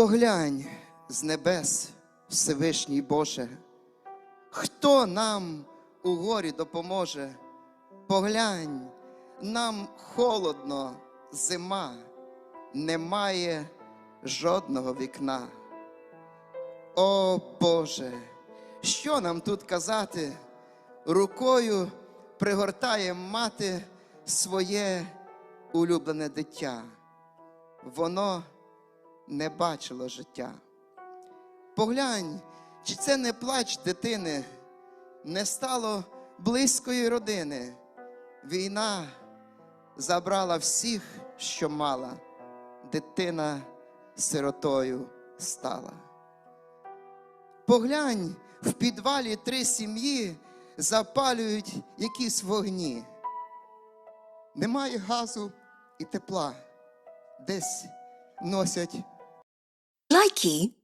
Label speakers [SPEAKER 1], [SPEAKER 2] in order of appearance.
[SPEAKER 1] Поглянь з небес, Всевишній Боже, хто нам у горі допоможе? Поглянь, нам холодно, зима, немає жодного вікна. О Боже, що нам тут казати? Рукою пригортає мати своє улюблене дитя. Воно не бачило життя. Поглянь, чи це не плач дитини, не стало близької родини. Війна забрала всіх, що мала, дитина сиротою стала. Поглянь, в підвалі три сім'ї запалюють якісь вогні. Немає газу і тепла, десь носять
[SPEAKER 2] Nike.